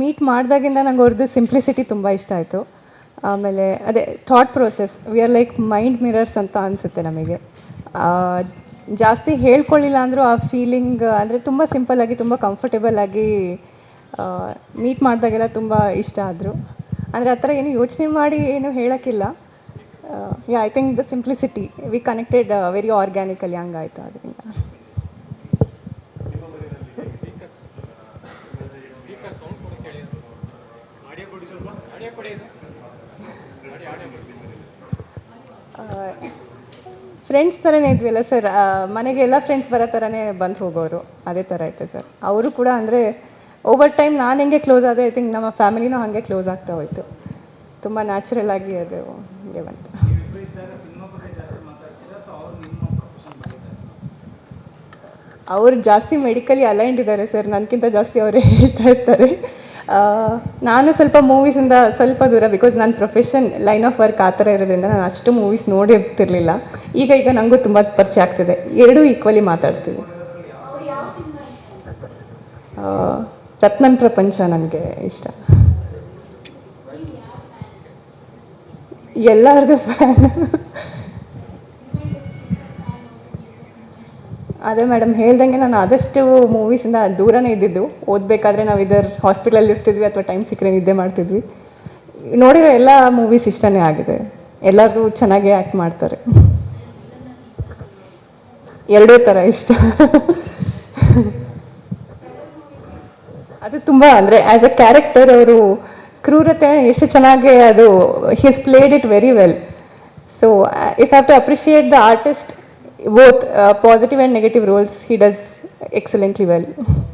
Meet ಮಾಡಿದಾಗಿಂದ ನಂಗೆ ಅವ್ರದ್ದು simplicity ತುಂಬ ಇಷ್ಟ ಆಯಿತು. ಆಮೇಲೆ ಅದೇ thought process we are like mind mirrors ಅಂತ ಅನಿಸುತ್ತೆ ನಮಗೆ. ಜಾಸ್ತಿ ಹೇಳ್ಕೊಳ್ಳಿಲ್ಲ ಅಂದರೂ ಆ ಫೀಲಿಂಗ್ ಅಂದರೆ ತುಂಬ ಸಿಂಪಲ್ಲಾಗಿ ತುಂಬ ಕಂಫರ್ಟೇಬಲ್ ಆಗಿ ಮೀಟ್ ಮಾಡಿದಾಗೆಲ್ಲ ತುಂಬ ಇಷ್ಟ ಆದರು. ಅಂದರೆ ಆ ಥರ ಏನು ಯೋಚನೆ ಮಾಡಿ ಏನು ಹೇಳೋಕ್ಕಿಲ್ಲ. Yeah I think the simplicity we connected very organically ಹಂಗಾಯ್ತು ಅದರಿಂದ. ಫ್ರೆಂಡ್ಸ್ ಥರನೇ ಇದ್ವಿಲ್ಲ ಸರ್ ಮನೆಗೆ ಎಲ್ಲ ಫ್ರೆಂಡ್ಸ್ ಬರೋ ಥರನೇ ಬಂದು ಹೋಗೋರು. ಅದೇ ಥರ ಐತೆ ಸರ್ ಅವರು ಕೂಡ ಅಂದರೆ ಓವರ್ ಟೈಮ್ ನಾನು ಹೆಂಗೆ ಕ್ಲೋಸ್ ಆದೆ ಐ ಥಿಂಕ್ ನಮ್ಮ ಫ್ಯಾಮಿಲಿನೂ ಹಾಗೆ ಕ್ಲೋಸ್ ಆಗ್ತಾ ಹೋಯ್ತು. ತುಂಬ ನ್ಯಾಚುರಲ್ ಆಗಿ ಅದು ಹಂಗೆ ಬಂತು. ಅವ್ರು ಜಾಸ್ತಿ ಮೆಡಿಕಲಿ ಅಲೈಂಡ್ ಇದ್ದಾರೆ ಸರ್ ನನಗಿಂತ ಜಾಸ್ತಿ ಅವರೇ ಹೇಳ್ತಾ ಇರ್ತಾರೆ. ನಾನು ಸ್ವಲ್ಪ ಮೂವೀಸಿಂದ ಸ್ವಲ್ಪ ದೂರ ಬಿಕಾಸ್ ನನ್ನ ಪ್ರೊಫೆಷನ್ ಲೈನ್ ಆಫ್ ವರ್ಕ್ ಆ ಥರ ಇರೋದ್ರಿಂದ ನಾನು ಅಷ್ಟು ಮೂವೀಸ್ ನೋಡಿರ್ತಿರ್ಲಿಲ್ಲ ಈಗ ಈಗ ನನಗೂ ತುಂಬ ಪರಿಚಯ ಆಗ್ತಿದೆ. ಎರಡೂ ಈಕ್ವಲಿ ಮಾತಾಡ್ತೀವಿ. ರತ್ನನ್ ಪ್ರಪಂಚ ನನಗೆ ಇಷ್ಟ. ಎಲ್ಲರದು ಫ್ಯಾನ್ ಅದೇ ಮೇಡಮ್ ಹೇಳ್ದಂಗೆ ನಾನು ಆದಷ್ಟು ಮೂವೀಸಿಂದ ದೂರನೇ ಇದ್ದಿದ್ದು. ಓದಬೇಕಾದ್ರೆ ನಾವು ಇದರ ಹಾಸ್ಪಿಟಲಲ್ಲಿ ಇರ್ತಿದ್ವಿ ಅಥವಾ ಟೈಮ್ ಸಿಕ್ಕರೆ ನಿದ್ದೆ ಮಾಡ್ತಿದ್ವಿ. ನೋಡಿರೋ ಎಲ್ಲ ಮೂವೀಸ್ ಇಷ್ಟನೇ ಆಗಿದೆ. ಎಲ್ಲರೂ ಚೆನ್ನಾಗೇ ಆ್ಯಕ್ಟ್ ಮಾಡ್ತಾರೆ. ಎರಡೂ ಥರ ಇಷ್ಟ. ಅದು ತುಂಬ ಅಂದರೆ ಆ್ಯಸ್ ಅ ಕ್ಯಾರೆಕ್ಟರ್ ಅವರು ಕ್ರೂರತೆ ಎಷ್ಟು ಚೆನ್ನಾಗಿ ಅದು his played it very well so if have to appreciate the artist both uh, positive and negative roles he does excellently well.